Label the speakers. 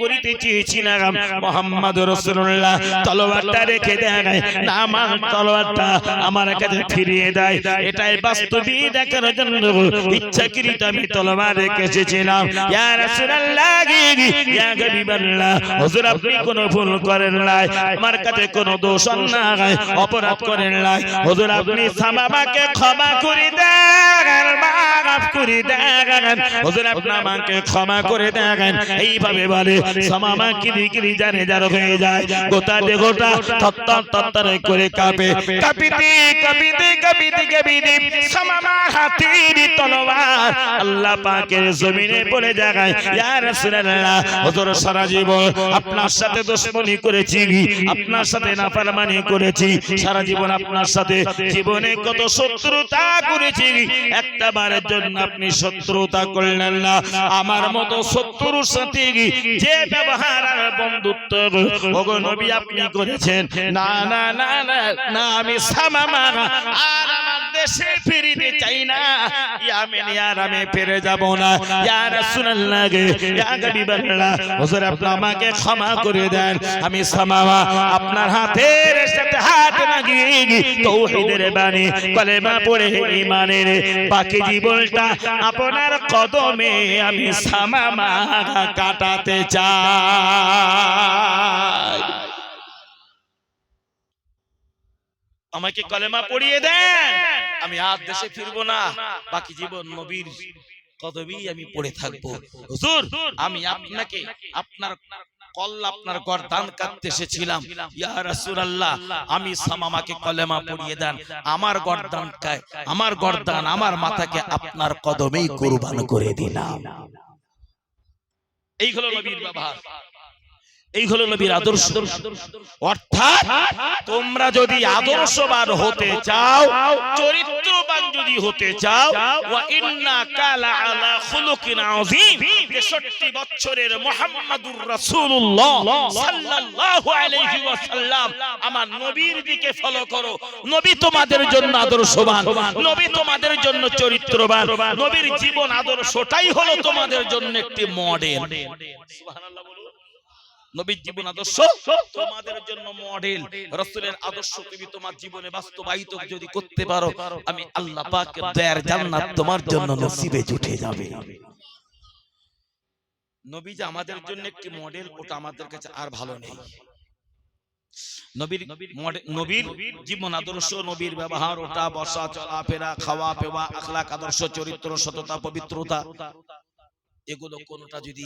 Speaker 1: করিতে চেয়েছিলাম মোহাম্মদ রসুল্লাহ তলোয়ারটা রেখে দেয় না, আমার তলোয়ারটা আমার কাছে ফিরিয়ে দেয়। এটাই দেখার জন্য ইচ্ছাকৃত আমি তলোয়ার রেখে এসেছিলাম। আপনি অপরাধ করেন নাই। হুজুর আপনি সামাবাকে ক্ষমা করে দেন। মাফ করে দেন হুজুর আপনি আমাকে ক্ষমা করে দেন এইভাবে বলে সামামা কিরি কিরি জানে যার হয়ে যায়। গোটা দেহটা তত্তর তত্তর করে কাঁপে। কাঁপিতে কাঁপিতে কাঁপিতে কাঁপিতে। সামামা হাতির তলোয়ার আল্লাহ পাকের জমিনে পড়ে জায়গায়, ইয়া রাসূলুল্লাহ, হুজুর, সারা জীবন আপনার সাথে দুশমনি করেছি, আপনার সাথে নাফরমানি করেছি, সারা জীবন আপনার সাথে জীবনে কত শত্রুতা করেছি, একটা বারের জন্য আপনি শত্রুতা করলেন না, আমার মতো শত্রুর সাথে যে ব্যবহার আর বন্ধুত্ব ওগো নবী আপনি করেছেন না না না না, আমি সামামা, আর দেশে ফিরিতে চাই না। ইয়ামিন ইয়ারামে ফিরে যাব না। ইয়া রাসূলুল্লাহ ইয়া হুজুর আপনি আমাকে ক্ষমা করে দেন। আমি সামাওয়া আপনার হাতের সাথে হাত লাগিয়ে তৌহিদের বাণী কলেমা পড়ে ঈমানের বাকি জীবনটা আপনার কদমে আমি সামামা কাটাতে চাই। আমাকে কলেমা পড়িয়ে দেন। আমি আর দেশে ফিরবো না। বাকি জীবন নবীর কদমেই আমি পড়ে থাকব। হুজুর আমি আপনাকে আপনার কল্লা আপনার গর্দান কাটতে এসেছিলাম। ইয়া রাসূলুল্লাহ আমি সামামাকে কলেমা পড়িয়ে দেন। আমার গর্দানকে আমার গর্দান আমার মাথাকে আপনার কদমেই কুরবান করে দিলাম। এই হলো নবীর ব্যবহার। এই হলো নবীর আদর্শ। অর্থাৎ তোমরা যদি আদর্শবান হতে চাও চরিত্রবান যদি হতে চাও ওয়া ইন্না কালা আলা খুলুকিন আযীম 63 বছরের মুহাম্মাদুর রাসূলুল্লাহ সাল্লাল্লাহু আলাইহি ওয়াসাল্লাম আমার নবীর দিকে ফলো করো। নবী তোমাদের জন্য আদর্শবান নবী তোমাদের জন্য চরিত্রবান নবীর জীবন আদর্শটাই হলো তোমাদের জন্য একটি মডেল সুবহানাল্লাহ নবীর জীবন আদর্শ তোমাদের জন্য মডেল রসুলের আদর্শ তুমি তোমার জীবনে বাস্তবায়িত যদি করতে পারো আমি আল্লাহ পাকের দয়ার জান্নাত তোমার জন্য নসিবে জুটে যাবে। নবী যে আমাদের জন্য একটি মডেল ওটা আমাদের কাছে আর ভালো নেই। নবীর নবীর জীবন আদর্শ নবীর ব্যবহার ওটা বসা চলাফেরা খাওয়া পেওয়া আখলাক আদর্শ চরিত্র সততা পবিত্রতা এগুলো কোনটা যদি